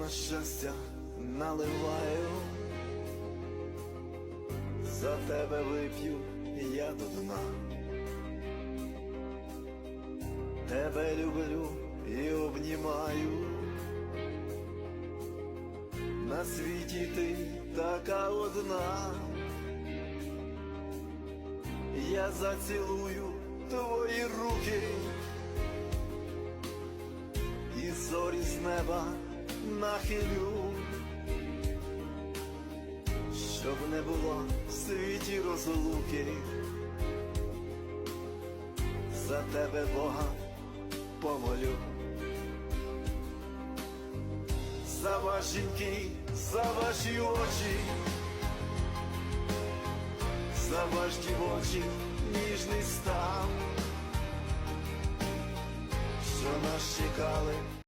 на щастя наливаю, за тебе вип'ю я до дна. Тебе люблю і обнімаю. На світі ти така одна. Я зацілую твої руки і зорі з неба нахилю, щоб не було в світі розлуки, за тебе Бога помолю. За ваші жінки, за ваші очі, за ваш дівочий ніжний стан, що нас чекали